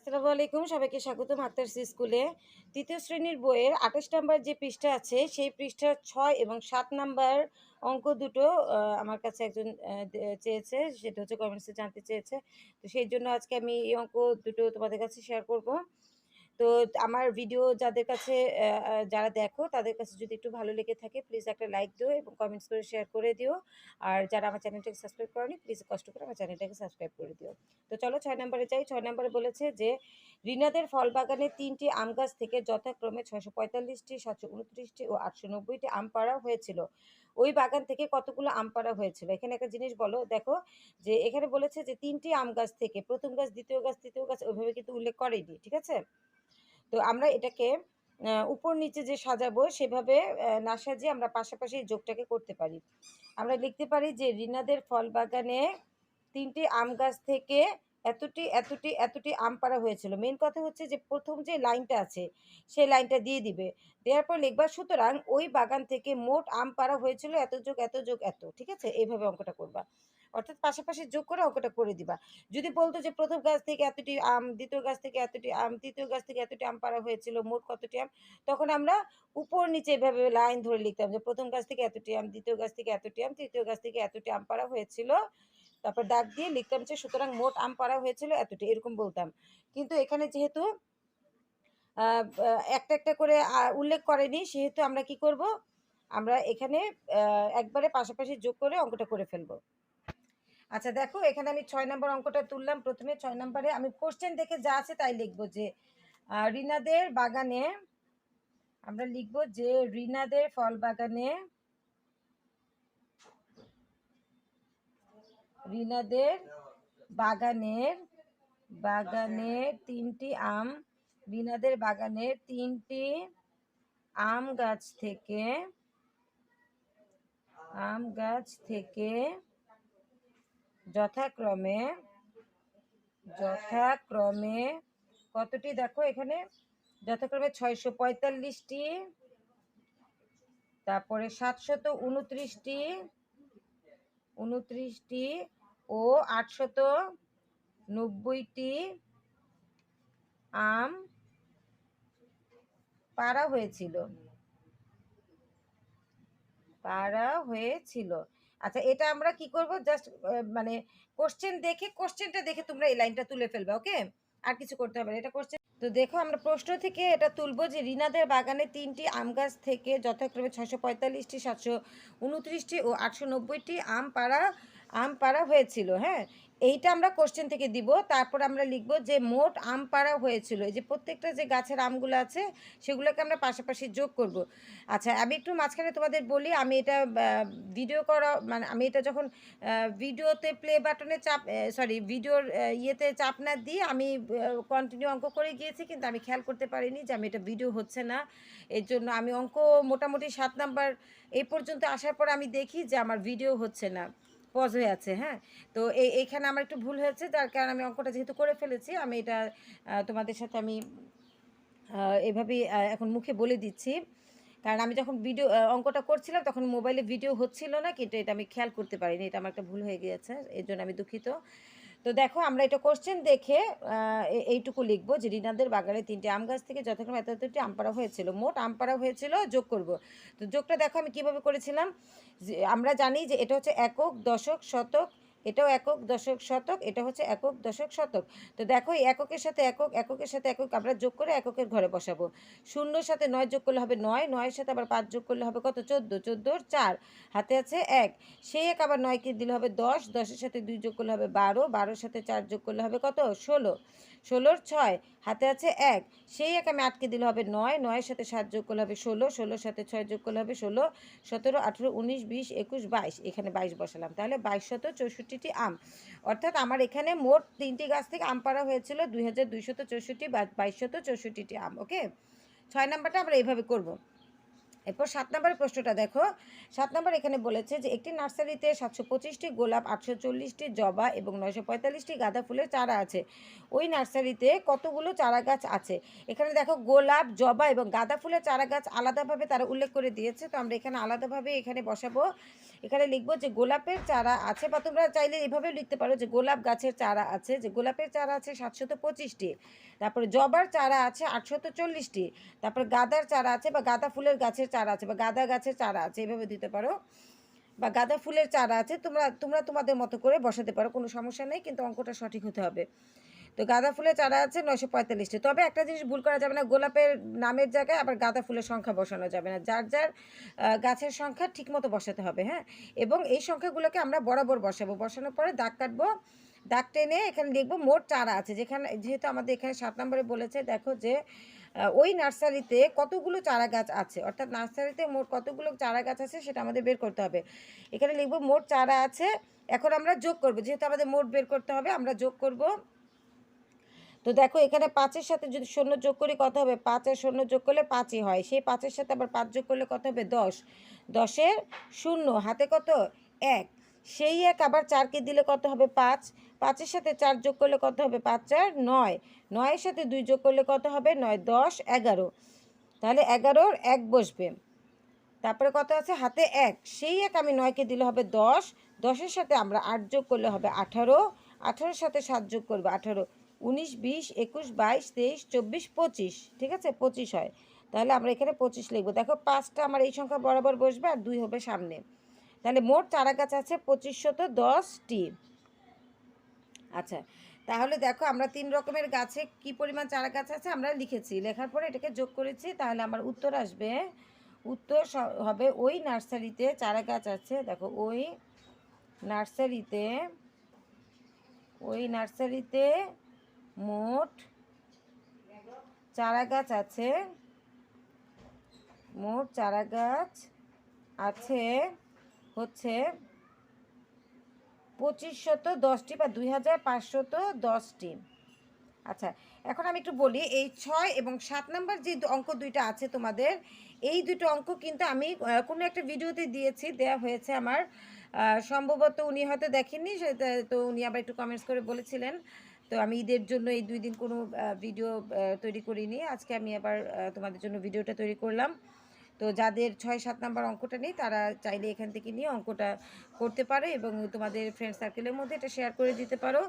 আসসালামু আলাইকুম, সবাইকে স্বাগত আক্তারসি স্কুলে। তৃতীয় শ্রেণির বইয়ের আঠাশ নাম্বার যে পৃষ্ঠা আছে, সেই পৃষ্ঠার ছয় এবং সাত নাম্বার অঙ্ক দুটো আমার কাছে একজন চেয়েছে, সেটা হচ্ছে কমেন্টসে জানতে চেয়েছে। তো সেই জন্য আজকে আমি এই অঙ্ক দুটো তোমাদের কাছে শেয়ার করব। তো আমার ভিডিও যাদের কাছে যারা দেখো, তাদের কাছে যদি একটু ভালো লেগে থাকে প্লিজ একটা লাইক দিও এবং কমেন্টস করে শেয়ার করে দিও। আর যারা আমার চ্যানেলটাকে সাবস্ক্রাইব করেনি প্লিজ কষ্ট করে আমার চ্যানেলটাকে সাবস্ক্রাইব করে দিও। তো চলো ছয় নম্বরে যাই। ছয় নম্বরে বলেছে যে, রিনাদের ফল বাগানে তিনটি আম গাছ থেকে যথাক্রমে ছশো পঁয়তাল্লিশটি, সাতশো উনত্রিশটি ও আটশো নব্বইটি আম পাড়া হয়েছিল। ওই বাগান থেকে কতগুলো আম পাড়া হয়েছিল? এখানে একটা জিনিস বলো, দেখো, যে এখানে বলেছে যে, তিনটি আম গাছ থেকে প্রথম গাছ, দ্বিতীয় গাছ, তৃতীয় গাছ, ওইভাবে কিন্তু উল্লেখ করেনি, ঠিক আছে? তো আমরা এটাকে উপর নিচে যে সাজাবো সেভাবে না সাজিয়ে আমরা পাশাপাশি যোগটাকে করতে পারি। আমরা লিখতে পারি যে রিনাদের ফল বাগানে তিনটি আম গাছ থেকে এতটি এতটি এতটি আম পাড়া হয়েছিল। মেন কথা হচ্ছে যে প্রথম যে লাইনটা আছে, সেই লাইনটা দিয়ে দিবে। দেওয়ার পর লিখবা, সুতরাং ওই বাগান থেকে মোট আম পাড়া হয়েছিল এত যোগ এত যোগ, এত। ঠিক আছে? এইভাবে অঙ্কটা করবা। অর্থাৎ পাশাপাশি যোগ করে অঙ্কটা করে দিবা। যদি বলতো যে প্রথম গাছ থেকে এতটি আম, দ্বিতীয় গাছ থেকে এতটি আম, তৃতীয় গাছ থেকে এতটি আম পাড়া হয়েছিল, মোট কতটি আম? তখন আমরা উপর নিচে এভাবে লাইন ধরে লিখতাম যে প্রথম গাছ থেকে এতটি আম, দ্বিতীয় গাছ থেকে এতটি আম, তৃতীয় গাছ থেকে এতটি আম পাড়া হয়েছিল। তারপর দাগ দিয়ে লিখতাম যে সুতরাং মোট আম পাড়া হয়েছিল এতটি, এরকম বলতাম। কিন্তু এখানে যেহেতু একটা একটা করে উল্লেখ করেনি, সেহেতু আমরা কি করব? আমরা এখানে একবারে পাশাপাশি যোগ করে অঙ্কটা করে ফেলব। আচ্ছা দেখো, এখানে আমি ছয় নম্বর অঙ্কটা তুললাম। প্রথমে ছয় নম্বরে আমি কোশ্চেন দেখে যা আছে তাই লিখব যে রিনাদের বাগানে আমরা লিখব যে, রিনাদের ফল বাগানে রিনাদের বাগানের বাগানের তিনটি আম, রিনাদের বাগানের তিনটি আম গাছ থেকে, আম গাছ থেকে যথাক্রমে যথাক্রমে কতটি দেখো এখানে? যথাক্রমে ছয়শো পঁয়তাল্লিশটি, তারপরে সাতশত উনত্রিশটি উনত্রিশটি ও আটশত নব্বইটি আম পাড়া হয়েছিল। পাড়া হয়েছিল। আচ্ছা এটা আমরা কি করব? জাস্ট মানে কোশ্চেন দেখে কোশ্চেনটা দেখে তোমরা এই লাইনটা তুলে ফেলবে ওকে আর কিছু করতে হবে এটা কোশ্চেন তো দেখো, আমরা প্রশ্ন থেকে এটা তুলবো যে রিনাদের বাগানে তিনটি আম গাছ থেকে যথাক্রমে ছশো পঁয়তাল্লিশটি, সাতশো উনত্রিশটি ও আটশো নব্বইটি আম পাড়া আম পাড়া হয়েছিল হ্যাঁ? এইটা আমরা কোশ্চেন থেকে দিব, তারপর আমরা লিখব যে মোট আম পাড়া হয়েছিল, এই যে প্রত্যেকটা যে গাছের আমগুলো আছে, সেগুলোকে আমরা পাশাপাশি যোগ করব। আচ্ছা আমি একটু মাঝখানে তোমাদের বলি, আমি এটা ভিডিও করা মানে আমি এটা যখন ভিডিওতে প্লে বাটনে চাপ সরি ভিডিওর ইয়েতে চাপ না দিয়ে আমি কন্টিনিউ অঙ্ক করে গিয়েছি, কিন্তু আমি খেয়াল করতে পারিনি যে আমি এটা ভিডিও হচ্ছে না। এর জন্য আমি অঙ্ক মোটামুটি সাত নাম্বার, এই পর্যন্ত আসার পর আমি দেখি যে আমার ভিডিও হচ্ছে না। পজ হয়ে আছে হ্যাঁ? তো এই এইখানে আমার একটু ভুল হয়েছে, তার কারণে আমি অঙ্কটা যেহেতু করে ফেলেছি, আমি এটা তোমাদের সাথে আমি এভাবেই এখন মুখে বলে দিচ্ছি। কারণ আমি যখন ভিডিও অঙ্কটা করছিলাম, তখন মোবাইলে ভিডিও হচ্ছিল না, কিন্তু এটা আমি খেয়াল করতে পারিনি, এটা আমার একটা ভুল হয়ে গিয়েছে, এর জন্য আমি দুঃখিত। তো দেখো, আমরা এটা কোশ্চেন দেখে এইটুকু লিখব যে রিনাদের বাগানে তিনটে আম গাছ থেকে যথাক্রমে এত এতটি আম পাড়া হয়েছিল। মোট আম পাড়া হয়েছিল, যোগ করব। তো যোগটা দেখো আমি কীভাবে করেছিলাম? আমরা জানি যে এটা হচ্ছে একক, দশক, শতক এটাও একক দশক শতক, এটা হচ্ছে একক দশক শতক। তো দেখো এই এককের সাথে একক, এককের সাথে একক, আমরা যোগ করে এককের ঘরে বসাবো। শূন্যর সাথে নয় যোগ করলে হবে নয়, নয়ের সাথে আবার পাঁচ যোগ করলে হবে কত? চোদ্দ, চোদ্দোর চার। হাতে আছে এক। সেই এক আবার নয়কে দিলে হবে দশ, দশের সাথে দুই যোগ করলে হবে বারো, বারোর সাথে চার যোগ করলে হবে কত? ষোলো। ষোলোর ছয়, হাতে আছে এক। সেই এক আমি আটকে দিলে হবে নয়, নয়ের সাথে সাত যোগ করলে হবে ষোলো, ষোলোর সাথে ছয় যোগ করলে হবে ষোলো, সতেরো, আঠেরো, উনিশ, বিশ, একুশ, বাইশ। এখানে বাইশ বসালাম। তাহলে বাইশ শত চৌষট্টিটি আম। অর্থাৎ আমার এখানে মোট তিনটি গাছ থেকে আম পাড়া হয়েছিল দুই হাজার দুইশত চৌষট্টি বা বাইশত শত চৌষট্টিটি আম, ওকে? ছয় নাম্বারটা আমরা এইভাবে করব। এরপর সাত নম্বরের প্রশ্নটা দেখো। সাত নম্বর এখানে বলেছে যে, একটি নার্সারিতে সাতশো পঁচিশটি গোলাপ, আটশো চল্লিশটি জবা এবং নয়শো পঁয়তাল্লিশটি গাঁদা ফুলের চারা আছে। ওই নার্সারিতে কতগুলো চারা গাছ আছে? এখানে দেখো, গোলাপ, জবা এবং গাঁদা ফুলের চারা গাছ আলাদাভাবে তারা উল্লেখ করে দিয়েছে। তো আমরা এখানে আলাদাভাবে এখানে বসাবো। এখানে লিখব যে, গোলাপের চারা আছে বা তোমরা চাইলে এভাবেও লিখতে পারো যে, গোলাপ গাছের চারা আছে, যে গোলাপের চারা আছে সাতশত পঁচিশটি, তারপরে জবার চারা আছে আটশত চল্লিশটি, তারপরে গাঁদার চারা আছে বা গাঁদা ফুলের গাছের চারা আছে বা গাঁদা গাছের চারা আছে, এভাবে দিতে পারো। বা গাঁদা ফুলের চারা আছে, তোমরা তোমরা তোমাদের মতো করে বসাতে পারো, কোনো সমস্যা নেই, কিন্তু অঙ্কটা সঠিক হতে হবে। তো গাঁদা ফুলের চারা আছে নয়শো পঁয়তাল্লিশটি। তবে একটা জিনিস ভুল করা যাবে না, গোলাপের নামের জায়গায় আবার গাঁদা ফুলের সংখ্যা বসানো যাবে না। যার যার গাছের সংখ্যা ঠিকমতো বসাতে হবে হ্যাঁ? এবং এই সংখ্যাগুলোকে আমরা বরাবর বসাবো। বসানোর পরে দাগ কাটবো, দাগ টেনে এখানে লিখব মোট চারা আছে। যেখানে, যেহেতু আমাদের এখানে সাত নম্বরে বলেছে, দেখো যে ওই নার্সারিতে কতগুলো চারা গাছ আছে? অর্থাৎ নার্সারিতে মোট কতগুলো চারা গাছ আছে সেটা আমাদের বের করতে হবে। এখানে লিখব মোট চারা আছে, এখন আমরা যোগ করব। যেহেতু আমাদের মোট বের করতে হবে, আমরা যোগ করব। তো দেখো, এখানে পাঁচের সাথে যদি শূন্য যোগ করি, কত হবে? পাঁচ আর শূন্য যোগ করলে পাঁচই হয়। সেই পাঁচের সাথে আবার পাঁচ যোগ করলে কত হবে? দশ। দশের শূন্য, হাতে কত? এক। সেই এক আবার চারকে দিলে কত হবে? পাঁচ। পাঁচের সাথে চার যোগ করলে কত হবে? পাঁচ চার নয়। নয়ের সাথে দুই যোগ করলে কত হবে? নয়, দশ, এগারো। তাহলে এগারোর এক বসবে। তারপরে কত আছে? হাতে এক। সেই এক আমি নয়কে দিলে হবে দশ। দশের সাথে আমরা আট যোগ করলে হবে আঠারো। আঠারোর সাথে সাত যোগ করবে আঠারো। উনিশ, বিশ, একুশ, বাইশ, তেইশ, চব্বিশ, পঁচিশ। ঠিক আছে? পঁচিশ হয়। তাহলে আমরা এখানে পঁচিশ লিখব। দেখো পাঁচটা আমার এই সংখ্যা বরাবর বসবে আর দুই হবে সামনে। তাহলে মোট চারা গাছ আছে পঁচিশশত দশটি। আচ্ছা তাহলে দেখো আমরা তিন রকমের গাছে কি পরিমাণ চারা গাছ আছে আমরা লিখেছি। লেখার পরে এটাকে যোগ করেছি, তাহলে আমার উত্তর আসবে। উত্তর হবে ওই নার্সারিতে চারা গাছ আছে, দেখো ওই নার্সারিতে ওই নার্সারিতে মোট চারা গাছ আছে, মোট চারা গাছ আছে হচ্ছে পঁচিশশত দশটি বা দুই হাজার পাঁচশত দশটি। আচ্ছা এখন আমি একটু বলি, এই ছয় এবং সাত নাম্বার যে অঙ্ক দুইটা আছে তোমাদের, এই দুটো অঙ্ক কিন্তু আমি কোনো একটা ভিডিওতে দিয়েছি, দেয়া হয়েছে আমার। সম্ভবত উনি হয়তো দেখেননি তো উনি আবার একটু কমেন্টস করে বলেছিলেন। তো আমি ঈদের জন্য এই দুই দিন কোনো ভিডিও তৈরি করিনি। আজকে আমি আবার তোমাদের জন্য ভিডিওটা তৈরি করলাম। তো যাদের ছয় সাত নাম্বার অঙ্কটা নেই, তারা চাইলে এখান থেকে নিয়ে অঙ্কটা করতে পারো এবং তোমাদের ফ্রেন্ড সার্কেলের মধ্যে এটা শেয়ার করে দিতে পারো।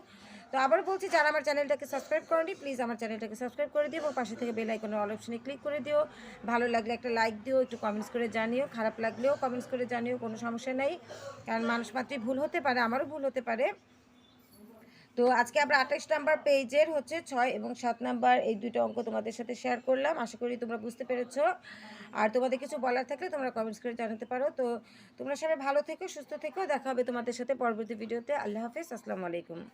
তো আবার বলছি, যারা আমার চ্যানেলটাকে সাবস্ক্রাইব করনি প্লিজ আমার চ্যানেলটাকে সাবস্ক্রাইব করে দিও এবং পাশে থেকে বেল আইকনের অল অপশনে ক্লিক করে দিও। ভালো লাগলে একটা লাইক দিও, একটু কমেন্টস করে জানিও, খারাপ লাগলেও কমেন্টস করে জানিও, কোনো সমস্যা নেই। কারণ মানুষ মাত্রই ভুল হতে পারে, আমারও ভুল হতে পারে। তো আজকে আমরা আঠাশ নাম্বার পেজের হচ্ছে ছয় এবং সাত নাম্বার এই দুটো অঙ্ক তোমাদের সাথে শেয়ার করলাম, আশা করি তোমরা বুঝতে পেরেছ। আর তোমাদের কিছু বলার থাকলে তোমরা কমেন্টস করে জানাতে পারো। তো তোমরা সবাই ভালো থেকো, সুস্থ থেকো। দেখা হবে তোমাদের সাথে পরবর্তী ভিডিওতে আল্লাহ হাফিজ। আসসালামু আলাইকুম।